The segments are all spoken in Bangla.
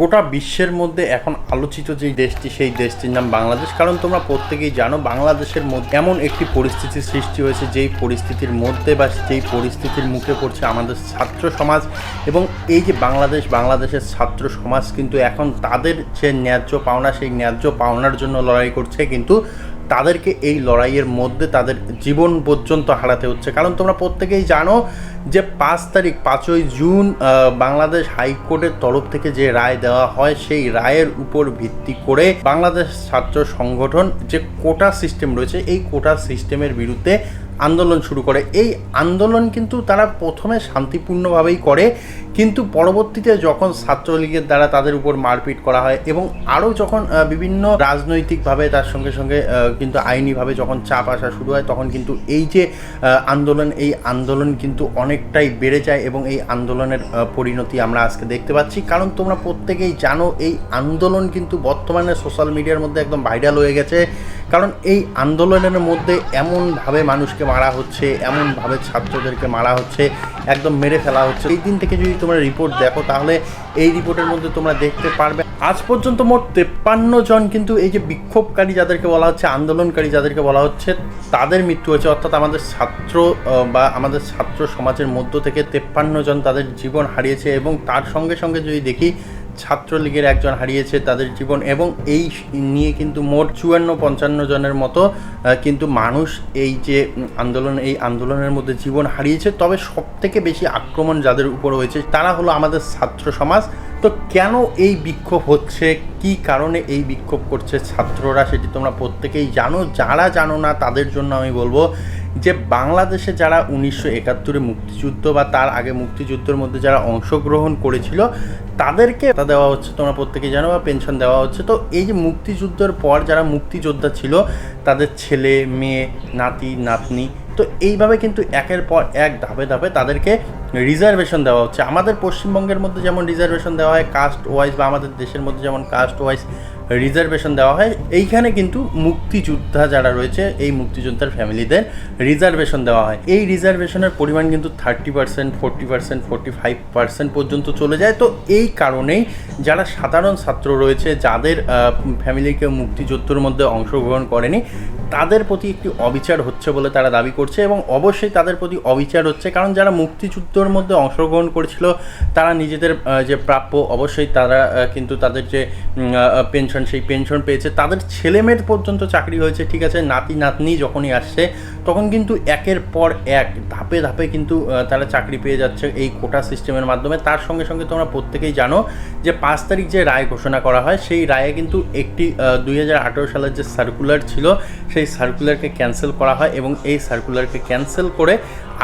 গোটা বিশ্বের মধ্যে এখন আলোচিত যে দেশটি, সেই দেশটির নাম বাংলাদেশ। কারণ তোমরা প্রত্যেকেই জানো, বাংলাদেশের মধ্যে এমন একটি পরিস্থিতির সৃষ্টি হয়েছে, যেই পরিস্থিতির মধ্যে বা যেই পরিস্থিতির মুখে পড়ছে আমাদের ছাত্র সমাজ। এবং এই যে বাংলাদেশ, বাংলাদেশের ছাত্র সমাজ কিন্তু এখন তাদের যে ন্যায্য পাওনা, সেই ন্যায্য পাওনার জন্য লড়াই করছে। কিন্তু তাদেরকে এই লড়াইয়ের মধ্যে তাদের জীবন পর্যন্ত হারাতে হচ্ছে। কারণ তোমরা প্রত্যেকেই জানো যে পাঁচ তারিখ, পাঁচই জুন বাংলাদেশ হাইকোর্টের তরফ থেকে যে রায় দেওয়া হয়, সেই রায়ের উপর ভিত্তি করে বাংলাদেশ ছাত্র সংগঠন যে কোটা সিস্টেম রয়েছে, এই কোটা সিস্টেমের বিরুদ্ধে আন্দোলন শুরু করে। এই আন্দোলন কিন্তু তারা প্রথমে শান্তিপূর্ণভাবেই করে, কিন্তু পরবর্তীতে যখন ছাত্রলীগের দ্বারা তাদের উপর মারপিট করা হয় এবং আরও যখন বিভিন্ন রাজনৈতিকভাবে তার সঙ্গে সঙ্গে কিন্তু আইনিভাবে যখন চাপ আসা শুরু হয়, তখন কিন্তু এই যে আন্দোলন, এই আন্দোলন কিন্তু অনেকটাই বেড়ে যায় এবং এই আন্দোলনের পরিণতি আমরা আজকে দেখতে পাচ্ছি। কারণ তোমরা প্রত্যেকেই জানো, এই আন্দোলন কিন্তু বর্তমানে সোশ্যাল মিডিয়ার মধ্যে একদম ভাইরাল হয়ে গেছে। কারণ এই আন্দোলনের মধ্যে এমনভাবে মানুষকে মারা হচ্ছে, এমনভাবে ছাত্রদেরকে মারা হচ্ছে, একদম মেরে ফেলা হচ্ছে। এই দিন থেকে যদি তোমরা রিপোর্ট দেখো, তাহলে এই রিপোর্টের মধ্যে তোমরা দেখতে পারবে। আজ পর্যন্ত মোট তেপ্পান্ন জন কিন্তু এই যে বিক্ষোভকারী যাদেরকে বলা হচ্ছে, আন্দোলনকারী যাদেরকে বলা হচ্ছে, তাদের মৃত্যু হয়েছে। অর্থাৎ আমাদের ছাত্র বা আমাদের ছাত্র সমাজের মধ্য থেকে তেপ্পান্ন জন তাদের জীবন হারিয়েছে এবং তার সঙ্গে সঙ্গে যদি দেখি ছাত্রলীগের একজন হারিয়েছে তাদের জীবন এবং এই নিয়ে কিন্তু মোট চুয়ান্ন পঞ্চান্ন জনের মতো কিন্তু মানুষ এই যে আন্দোলন, এই আন্দোলনের মধ্যে জীবন হারিয়েছে। তবে সব থেকে বেশি আক্রমণ যাদের উপর হয়েছে, তারা হলো আমাদের ছাত্র সমাজ। তো কেন এই বিক্ষোভ হচ্ছে? কি কারণে এই বিক্ষোভ করছে ছাত্ররা? সেটি তোমরা প্রত্যেকেই জানো। যারা জানো না, তাদের জন্য আমি বলব যে বাংলাদেশে যারা উনিশশো একাত্তরে মুক্তিযুদ্ধ বা তার আগে মুক্তিযুদ্ধের মধ্যে যারা অংশগ্রহণ করেছিল, তাদেরকে তা দেওয়া হচ্ছে, তোমরা প্রত্যেকে জানো, বা পেনশন দেওয়া হচ্ছে। তো এই যে মুক্তিযুদ্ধের পর যারা মুক্তিযোদ্ধা ছিল, তাদের ছেলে, মেয়ে, নাতি, নাতনি তো এইভাবে কিন্তু একের পর এক ধাপে ধাপে তাদেরকে রিজার্ভেশন দেওয়া হচ্ছে। আমাদের পশ্চিমবঙ্গের মধ্যে যেমন রিজার্ভেশন দেওয়া হয় কাস্ট ওয়াইজ বা আমাদের দেশের মধ্যে যেমন কাস্ট ওয়াইজ রিজার্ভেশন দেওয়া হয়, এইখানে কিন্তু মুক্তিযোদ্ধা যারা রয়েছে, এই মুক্তিযোদ্ধার ফ্যামিলিদের রিজার্ভেশন দেওয়া হয়। এই রিজার্ভেশনের পরিমাণ কিন্তু thirty percent forty percent forty five percent পর্যন্ত চলে যায়। তো এই কারণেই যারা সাধারণ ছাত্র রয়েছে, যাদের ফ্যামিলি কেউ মুক্তিযুদ্ধের মধ্যে অংশগ্রহণ করেনি তাদের প্রতি একটি অবিচার হচ্ছে বলে তারা দাবি করছে এবং অবশ্যই তাদের প্রতি অবিচার হচ্ছে, কারণ যারা মুক্তিযুদ্ধর মধ্যে অংশগ্রহণ করেছিল, তারা নিজেদের যে প্রাপ্য, অবশ্যই তারা কিন্তু তাদের যে পেনশন সেই পেনশন পেয়েছে। তাদের ছেলেমেয়ের পর্যন্ত চাকরি হয়েছে, ঠিক আছে? নাতি নাতনি যখনই আসছে তখন কিন্তু একের পর এক, ধাপে ধাপে কিন্তু তারা চাকরি পেয়ে যাচ্ছে এই কোটা সিস্টেমের মাধ্যমে। তার সঙ্গে সঙ্গে তোমরা প্রত্যেকেই জানো যে পাঁচ তারিখ যে রায় ঘোষণা করা হয়, সেই রায়ে কিন্তু একটি দুই হাজার আঠেরো সালের যে সার্কুলার ছিল, সেই সার্কুলারকে ক্যান্সেল করা হয় এবং এই সার্কুলারকে ক্যান্সেল করে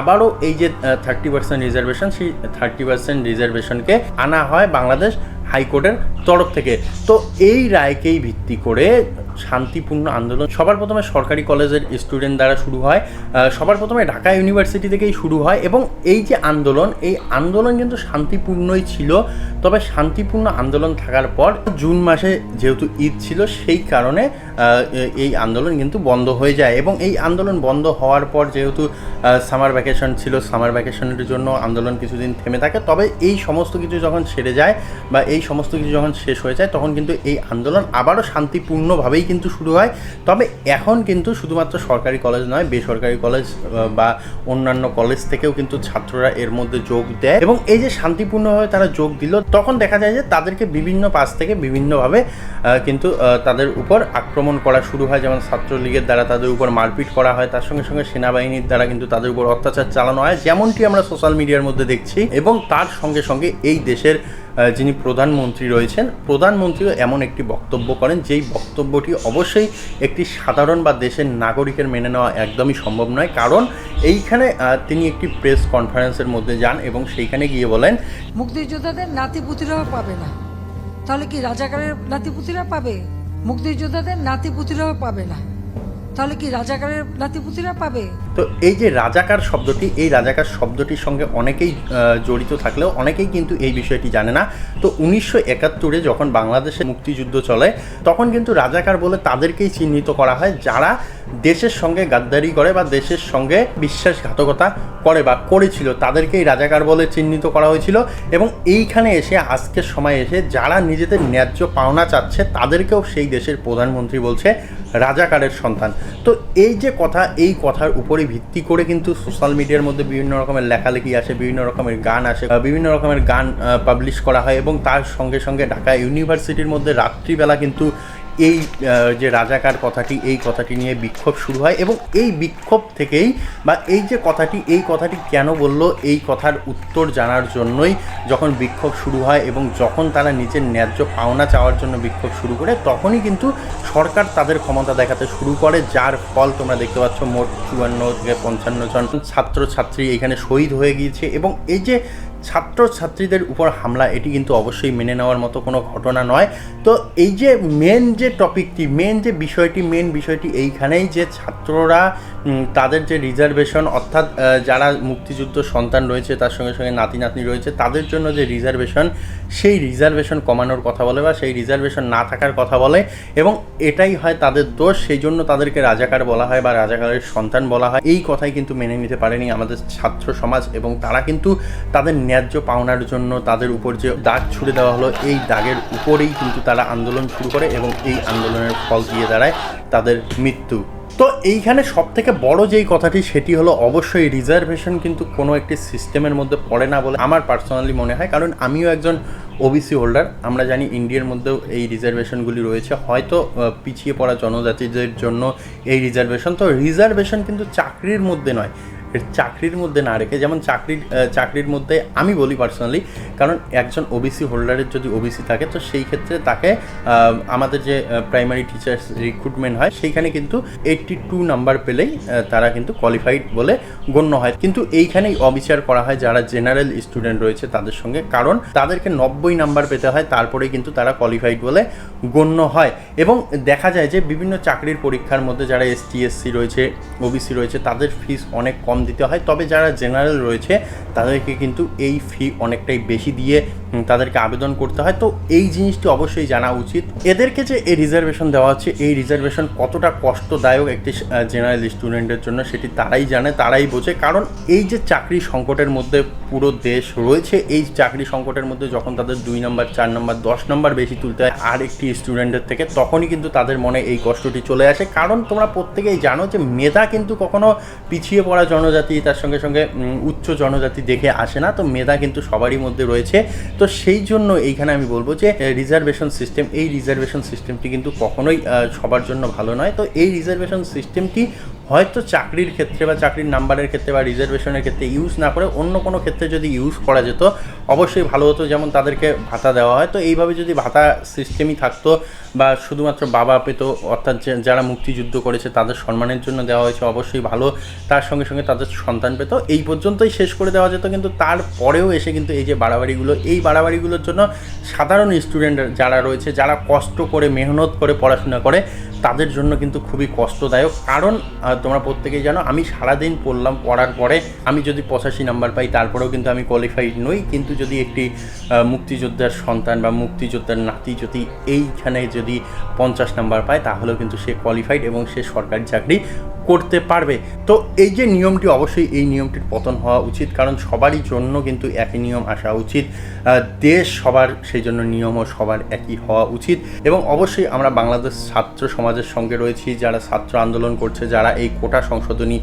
আবারও এই যে থার্টি পার্সেন্ট রিজার্ভেশন সেই থার্টি পার্সেন্ট রিজার্ভেশনকে আনা হয় বাংলাদেশ। হাইকোর্টের তরফ থেকে। তো এই রায়কেই ভিত্তি করে শান্তিপূর্ণ আন্দোলন সবার প্রথমে সরকারি কলেজের স্টুডেন্ট দ্বারা শুরু হয় সবার প্রথমে ঢাকা ইউনিভার্সিটি থেকেই শুরু হয় এবং এই যে আন্দোলন, এই আন্দোলন কিন্তু শান্তিপূর্ণই ছিল। তবে শান্তিপূর্ণ আন্দোলন থাকার পর জুন মাসে যেহেতু ঈদ ছিল, সেই কারণে এই আন্দোলন কিন্তু বন্ধ হয়ে যায় এবং এই আন্দোলন বন্ধ হওয়ার পর যেহেতু সামার ভ্যাকেশন ছিল সামার ভ্যাকেশনের জন্য আন্দোলন কিছুদিন থেমে থাকে। তবে এই সমস্ত কিছু যখন সেরে যায় বা এই সমস্ত কিছু যখন শেষ হয়ে যায়, তখন কিন্তু এই আন্দোলন আবারও শান্তিপূর্ণভাবেই কিন্তু শুরু হয়। তবে এখন কিন্তু শুধুমাত্র সরকারি কলেজ নয়, বেসরকারি কলেজ বা অন্যান্য কলেজ থেকেও কিন্তু ছাত্ররা এর মধ্যে যোগ দেয়। এবং এই যে শান্তিপূর্ণভাবে তারা যোগ দিল, তখন দেখা যায় যে তাদেরকে বিভিন্ন পাশ থেকে বিভিন্নভাবে কিন্তু তাদের উপর আক্রমণ করা শুরু হয়। যেমন ছাত্রলীগের দ্বারা তাদের উপর মারপিট করা হয়, তার সঙ্গে সঙ্গে সেনাবাহিনীর দ্বারা কিন্তু তাদের উপর অত্যাচার চালানো হয়। যেমনটি আমরা সোশ্যাল মিডিয়ার মধ্যে দেখছি। এবং তার সঙ্গে সঙ্গে এই দেশের যিনি প্রধানমন্ত্রী রয়েছেন, প্রধানমন্ত্রীও এমন একটি বক্তব্য করেন, যেই বক্তব্যটি অবশ্যই একটি সাধারণ বা দেশের নাগরিকের মেনে নেওয়া একদমই সম্ভব নয়। কারণ এইখানে তিনি একটি প্রেস কনফারেন্সের মধ্যে যান এবং সেইখানে গিয়ে বলেন, মুক্তিযোদ্ধাদের নাতিপুতিরাও পাবে না। তাহলে কি রাজাকারের নাতিপুতিরা পাবে? মুক্তিযোদ্ধাদের নাতিপুতিরাও পাবে না। তাহলে কি রাজাকারের নাতিপুতিরা পাবে? তো এই যে রাজাকার শব্দটি, এই রাজাকার শব্দটির সঙ্গে অনেকেই জড়িত থাকলেও অনেকেই কিন্তু এই বিষয়টি জানে না। তো উনিশশো একাত্তরে যখন বাংলাদেশে মুক্তিযুদ্ধ চলে, তখন কিন্তু রাজাকার বলে তাদেরকেই চিহ্নিত করা হয়, যারা দেশের সঙ্গে গাদ্দারি করে বা দেশের সঙ্গে বিশ্বাসঘাতকতা করে বা করেছিল, তাদেরকেই রাজাকার বলে চিহ্নিত করা হয়েছিল। এবং এইখানে এসে, আজকের সময় এসে যারা নিজেদের ন্যায্য পাওনা চাচ্ছে, তাদেরকেও সেই দেশের প্রধানমন্ত্রী বলছে রাজাকারের সন্তান। তো এই যে কথা, এই কথার উপরে ভিত্তি করে কিন্তু সোশ্যাল মিডিয়ার মধ্যে বিভিন্ন রকমের লেখালেখি আসে, বিভিন্ন রকমের গান আসে বিভিন্ন রকমের গান পাবলিশ করা হয় এবং তার সঙ্গে সঙ্গে ঢাকা ইউনিভার্সিটির মধ্যে রাত্রিবেলা কিন্তু এই যে রাজাকার কথাটি, এই কথাটি নিয়ে বিক্ষোভ শুরু হয় এবং এই বিক্ষোভ থেকেই বা এই যে কথাটি, এই কথাটি কেন বলল, এই কথার উত্তর জানার জন্যই যখন বিক্ষোভ শুরু হয় এবং যখন তারা নিজের ন্যায্য পাওনা চাওয়ার জন্য বিক্ষোভ শুরু করে, তখনই কিন্তু সরকার তাদের ক্ষমতা দেখাতে শুরু করে, যার ফল তোমরা দেখতে পাচ্ছ, মোট চুয়ান্ন থেকে পঞ্চান্ন জন ছাত্র ছাত্রী এখানে শহীদ হয়ে গিয়েছে এবং এই যে ছাত্র ছাত্রীদের উপর হামলা, এটি কিন্তু অবশ্যই মেনে নেওয়ার মতো কোনো ঘটনা নয়। তো এই যে মেন যে টপিকটি মেন যে বিষয়টি মেন বিষয়টি এইখানেই যে ছাত্ররা তাদের যে রিজার্ভেশন, অর্থাৎ যারা মুক্তিযুদ্ধ সন্তান রয়েছে, তার সঙ্গে সঙ্গে নাতি নাতনি রয়েছে, তাদের জন্য যে রিজার্ভেশন, সেই রিজার্ভেশন কমানোর কথা বলে বা সেই রিজার্ভেশন না থাকার কথা বলে এবং এটাই হয় তাদের দোষ, সেই জন্য তাদেরকে রাজাকার বলা হয় বা রাজাকারের সন্তান বলা হয়। এই কথাই কিন্তু মেনে নিতে পারেনি আমাদের ছাত্র সমাজ এবং তারা কিন্তু তাদের ন্যায্য পাওনার জন্য তাদের উপর যে দাগ ছুড়ে দেওয়া হলো, এই দাগের উপরেই কিন্তু তারা আন্দোলন শুরু করে এবং এই আন্দোলনের ফল দিয়ে দাঁড়ায় তাদের মৃত্যু। তো এইখানে সব থেকে বড় যেই কথাটি, সেটি হলো অবশ্যই রিজার্ভেশন কিন্তু কোনো একটি সিস্টেমের মধ্যে পড়ে না বলে আমার পার্সোনালি মনে হয়। কারণ আমিও একজন ওবিসি হোল্ডার আমরা জানি ইন্ডিয়ার মধ্যেও এই রিজার্ভেশনগুলি রয়েছে। হয়তো পিছিয়ে পড়া জনজাতিদের জন্য এই রিজার্ভেশন তো রিজার্ভেশন কিন্তু চাকরির মধ্যে নয় চাকরির মধ্যে না রেখে, যেমন চাকরির চাকরির মধ্যে আমি বলি পার্সোনালি কারণ একজন ওবিসি হোল্ডারের যদি ওবিসি থাকে, তো সেই ক্ষেত্রে তাকে আমাদের যে প্রাইমারি টিচার্স রিক্রুটমেন্ট হয়, সেইখানে কিন্তু এইটটি টু নাম্বার পেলেই তারা কিন্তু কোয়ালিফাইড বলে গণ্য হয়। কিন্তু এইখানেই অবিচার করা হয় যারা জেনারেল স্টুডেন্ট রয়েছে তাদের সঙ্গে, কারণ তাদেরকে নব্বই নাম্বার পেতে হয়, তারপরেই কিন্তু তারা কোয়ালিফাইড বলে গণ্য হয়। এবং দেখা যায় যে, বিভিন্ন চাকরির পরীক্ষার মধ্যে যারা এস রয়েছে ওবিসি রয়েছে, তাদের ফিস অনেক কম দিতে হয়। তবে যারা জেনারেল রয়েছে তাদেরকে কিন্তু এই ফি অনেকটাই বেশি দিয়ে তাদেরকে আবেদন করতে হয়। তো এই জিনিসটি অবশ্যই জানা উচিত। এদেরকে যে এই রিজার্ভেশন দেওয়া হচ্ছে, এই রিজার্ভেশন কতটা কষ্টদায়ক একটি জেনারেল স্টুডেন্টের জন্য সেটি তারাই জানে, তারাই বোঝে। কারণ এই যে চাকরি সংকটের মধ্যে পুরো দেশ রয়েছে, এই চাকরি সংকটের মধ্যে যখন তাদের দুই নম্বর, চার নম্বর, দশ নম্বর বেশি তুলতে হয় আর একটি স্টুডেন্টের থেকে, তখনই কিন্তু তাদের মনে এই কষ্টটি চলে আসে। কারণ তোমরা প্রত্যেকেই জানো যে মেধা কিন্তু কখনো পিছিয়ে পড়া জনজাতি, তার সঙ্গে সঙ্গে উচ্চ জনজাতি দেখে আসে না। তো মেধা কিন্তু সবারই মধ্যে রয়েছে। তো সেই জন্য এইখানে আমি বলব যে রিজার্ভেশন সিস্টেম এই রিজার্ভেশন সিস্টেমটি কিন্তু কখনোই সবার জন্য ভালো নয়। তো এই রিজার্ভেশন সিস্টেমটি হয়তো চাকরির ক্ষেত্রে বা চাকরির নাম্বারের ক্ষেত্রে বা রিজার্ভেশনের ক্ষেত্রে ইউজ না করে অন্য কোনো ক্ষেত্রে যদি ইউজ করা যেত, অবশ্যই ভালো হতো যেমন তাদেরকে ভাতা দেওয়া হয়। তো এইভাবে যদি ভাতা সিস্টেমই থাকতো বা শুধুমাত্র বাবা পেত, অর্থাৎ যারা মুক্তিযুদ্ধ করেছে তাদের সম্মানের জন্য দেওয়া হয়েছে, অবশ্যই ভালো। তার সঙ্গে সঙ্গে তাদের সন্তান পেত। এই পর্যন্তই শেষ করে দেওয়া যেত, কিন্তু তারপরেও এসে কিন্তু এই যে বাড়াবাড়িগুলো, এই বাড়াবাড়িগুলোর জন্য সাধারণ স্টুডেন্ট যারা রয়েছে, যারা কষ্ট করে, মেহনত করে, পড়াশোনা করে তাদের জন্য কিন্তু খুবই কষ্টদায়ক। কারণ তোমরা প্রত্যেকেই জানো, আমি সারাদিন পড়লাম, পড়ার পরে আমি যদি পঁচাশি নাম্বার পাই, তারপরেও কিন্তু আমি কোয়ালিফাইড নই। কিন্তু যদি একটি মুক্তিযোদ্ধার সন্তান বা মুক্তিযোদ্ধার নাতি যদি এইখানে যদি পঞ্চাশ নাম্বার পায়, তাহলেও কিন্তু সে কোয়ালিফাইড এবং সে সরকারি চাকরি করতে পারবে। তো এই যে নিয়মটি, অবশ্যই এই নিয়মটির পতন হওয়া উচিত, কারণ সবারই জন্য কিন্তু একই নিয়ম আসা উচিত। দেশ সবার, সেই জন্য নিয়মও সবার একই হওয়া উচিত। এবং অবশ্যই আমরা বাংলাদেশ ছাত্র সমাজের সঙ্গে রয়েছি, যারা ছাত্র আন্দোলন করছে, যারা এই কোটা সংশোধনী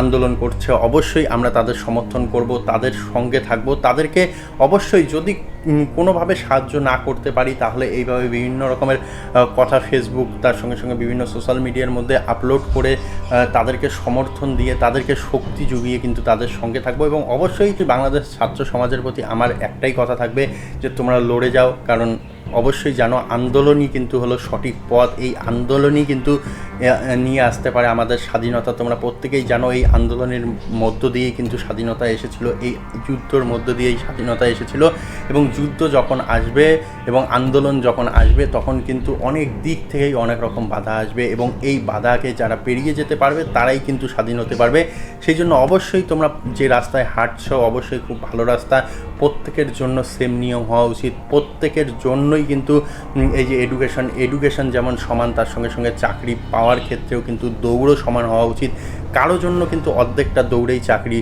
আন্দোলন করছে, অবশ্যই আমরা তাদের সমর্থন করব, তাদের সঙ্গে থাকব। তাদেরকে অবশ্যই যদি কোনোভাবে সাহায্য না করতে পারি, তাহলে এইভাবে বিভিন্ন রকমের কথা ফেসবুক তার সঙ্গে সঙ্গে বিভিন্ন সোশ্যাল মিডিয়ার মধ্যে আপলোড করে তাদেরকে সমর্থন দিয়ে, তাদেরকে শক্তি জুগিয়ে কিন্তু তাদের সঙ্গে থাকব। এবং অবশ্যই বাংলাদেশ ছাত্র সমাজের প্রতি আমার একটাই কথা থাকবে যে, তোমরা লড়ে যাও। কারণ অবশ্যই জানো, আন্দোলনই কিন্তু হলো সঠিক পথ। এই আন্দোলনই কিন্তু নিয়ে আসতে পারে আমাদের স্বাধীনতা। তোমরা প্রত্যেকেই জানো, এই আন্দোলনের মধ্য দিয়েই কিন্তু স্বাধীনতা এসেছিল, এই যুদ্ধর মধ্য দিয়েই স্বাধীনতা এসেছিল। এবং যুদ্ধ যখন আসবে এবং আন্দোলন যখন আসবে, তখন কিন্তু অনেক দিক থেকেই অনেক রকম বাধা আসবে এবং এই বাধাকে যারা পেরিয়ে যেতে পারবে, তারাই কিন্তু স্বাধীন হতে পারবে। সেই জন্য অবশ্যই তোমরা যে রাস্তায় হাঁটছো, অবশ্যই খুব ভালো রাস্তা। প্রত্যেকের জন্য সেম নিয়ম হওয়া উচিত। প্রত্যেকের জন্যই কিন্তু এই যে এডুকেশন এডুকেশন যেমন সমান, তার সঙ্গে সঙ্গে চাকরি পাওয়ার ক্ষেত্রেও কিন্তু দৌড়ও সমান হওয়া উচিত। কারও জন্য কিন্তু অর্ধেকটা দৌড়েই চাকরি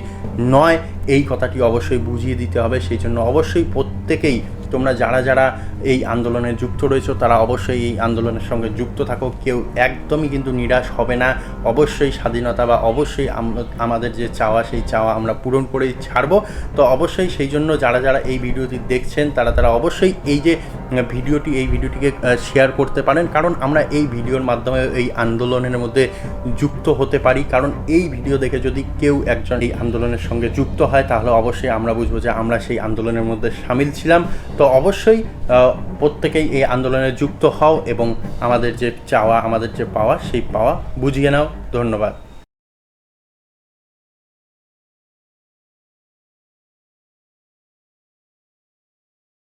নয়। এই কথাটি অবশ্যই বুঝিয়ে দিতে হবে। সেই জন্য অবশ্যই প্রত্যেকেই তোমরা যারা যারা এই আন্দোলনে যুক্ত রয়েছো, তারা অবশ্যই এই আন্দোলনের সঙ্গে যুক্ত থাকো। কেউ একদমই কিন্তু নিরাশ হবে না। অবশ্যই স্বাধীনতা বা অবশ্যই আমাদের যে চাওয়া, সেই চাওয়া আমরা পূরণ করেই ছাড়বো। তো অবশ্যই সেই জন্য যারা যারা এই ভিডিওটি দেখছেন, তারা তারা অবশ্যই এই যে ভিডিওটি, এই ভিডিওটিকে শেয়ার করতে পারেন। কারণ আমরা এই ভিডিওর মাধ্যমে এই আন্দোলনের মধ্যে যুক্ত হতে পারি। কারণ এই ভিডিও দেখে যদি কেউ একজন এই আন্দোলনের সঙ্গে যুক্ত হয়, তাহলে অবশ্যই আমরা বুঝব যে আমরা সেই আন্দোলনের মধ্যে সামিল ছিলাম। তো অবশ্যই প্রত্যেকেই এই আন্দোলনে যুক্ত হও এবং আমাদের যে চাওয়া, আমাদের যে পাওয়া, সেই পাওয়া বুঝিয়ে নাও। ধন্যবাদ।